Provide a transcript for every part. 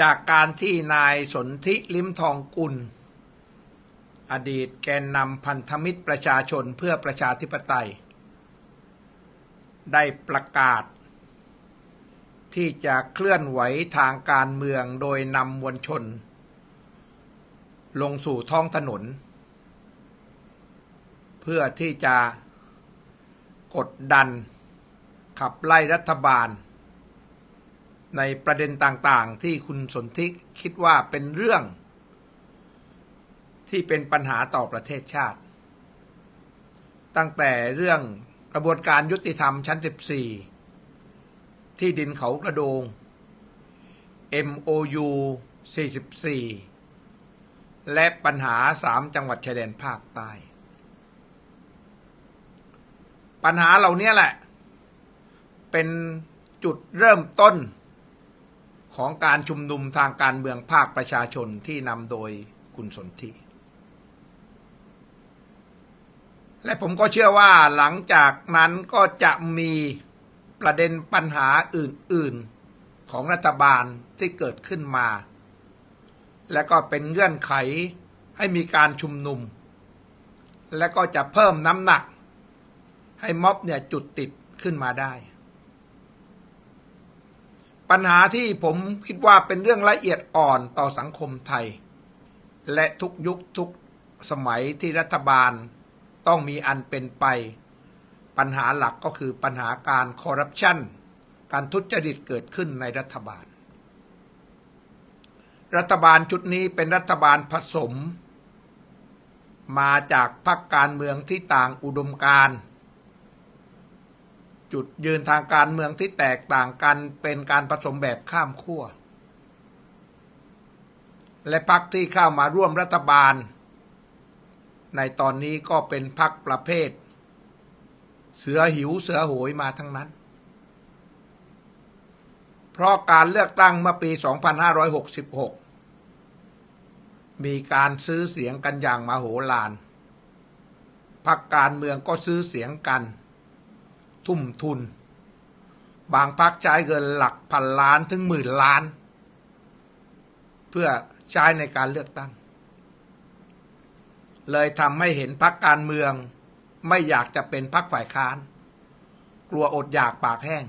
จากการที่นายสนธิลิมทองกุล อดีตแกนนำพันธมิตรประชาชนเพื่อประชาธิปไตย ได้ประกาศ ที่จะเคลื่อนไหวทางการเมืองโดยนำมวลชน ลงสู่ท้องถนน เพื่อที่จะกดดันขับไล่รัฐบาล ในประเด็นต่างๆ ที่คุณสนธิคิดว่าเป็นเรื่อง ที่เป็นปัญหาต่อประเทศชาติ ตั้งแต่เรื่องกระบวนการยุติธรรมชั้น 14 ที่ดินเขากระโดง MOU 44 และปัญหา 3 จังหวัดชายแดนภาคใต้ ปัญหาเหล่านี้แหละ เป็นจุดเริ่มต้น ของการชุมนุมทางการเมืองภาคประชาชนที่นำโดยคุณสนธิและผมก็เชื่อว่าหลังจากนั้นก็จะมีประเด็นปัญหาอื่น ๆ ของรัฐบาลที่เกิดขึ้นมา และก็เป็นเงื่อนไขให้มีการชุมนุม และก็จะเพิ่มน้ำหนัก ให้ม็อบเนี่ยจุดติดขึ้นมาได้ ปัญหาที่ผมคิดว่าเป็นเรื่องละเอียดอ่อนต่อสังคมไทย และทุกยุคทุกสมัยที่รัฐบาลต้องมีอันเป็นไป ปัญหาหลักก็คือปัญหาการคอร์รัปชันการทุจริตเกิดขึ้นในรัฐบาล รัฐบาลชุดนี้เป็นรัฐบาลผสม มาจากพรรคการเมืองที่ต่างอุดมการณ์ จุดยืนทางการเมืองที่แตกต่างกันเป็นการผสมแบบข้ามขั้ว และพรรคที่เข้ามาร่วมรัฐบาล ในตอนนี้ก็เป็นพรรคประเภท เสือหิวเสือโหยมาทั้งนั้น เพราะการเลือกตั้งเมื่อปี 2566 มีการซื้อเสียงกันอย่างมาโหฬารพรรคการเมืองก็ซื้อเสียงกัน ทุ่มทุน บางพักใช้เงินหลักพันล้านถึงหมื่นล้าน เพื่อใช้ในการเลือกตั้ง เลยทำให้เห็นพักการเมืองไม่อยากจะเป็นพักฝ่ายค้าน กลัวอดอยากปากแห้ง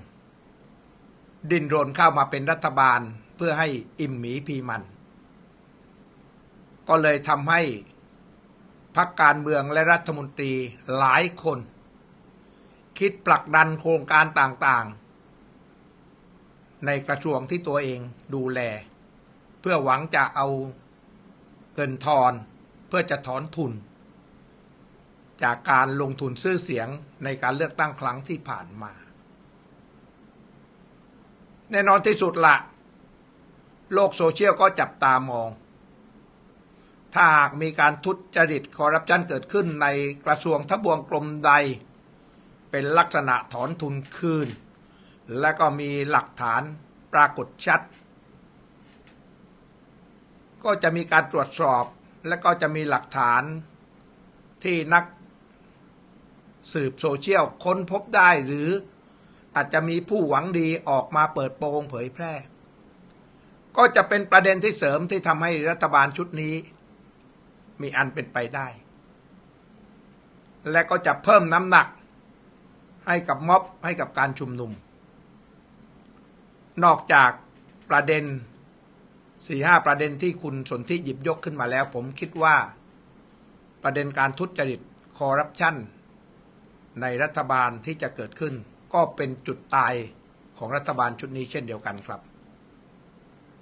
ดิ้นรนเข้ามาเป็นรัฐบาลเพื่อให้อิ่มหมีพีมัน ก็เลยทำให้พักการเมืองและรัฐมนตรีหลายคน คิดผลักดันโครงการต่างๆ ในกระทรวงที่ตัวเองดูแล เพื่อหวังจะเอาเงินทอนเพื่อจะถอนทุน จากการลงทุนซื้อเสียงในการเลือกตั้งครั้งที่ผ่านมา แน่นอนที่สุดละโลกโซเชียลก็จับตามอง ถ้าหากมีการทุจริตคอร์รัปชันเกิดขึ้นในกระทรวงทบวงกรมใด เป็นลักษณะถอนทุนคืน และก็มีหลักฐานปรากฏชัด ก็จะมีการตรวจสอบและก็จะมีหลักฐานที่นักสืบโซเชียลค้นพบได้หรืออาจจะมีผู้หวังดีออกมาเปิดโปงเผยแพร่ ก็จะเป็นประเด็นที่เสริมที่ทำให้รัฐบาลชุดนี้ มีอันเป็นไปได้ และก็จะเพิ่มน้ำหนัก ให้กับม็อบให้กับการชุมนุม นอกจากประเด็นสี่ห้าประเด็นที่คุณสนธิหยิบยกขึ้นมาแล้ว ผมคิดว่า ประเด็นการทุจริตคอร์รัปชันในรัฐบาลที่จะเกิดขึ้น ก็เป็นจุดตายของรัฐบาลชุดนี้เช่นเดียวกันครับ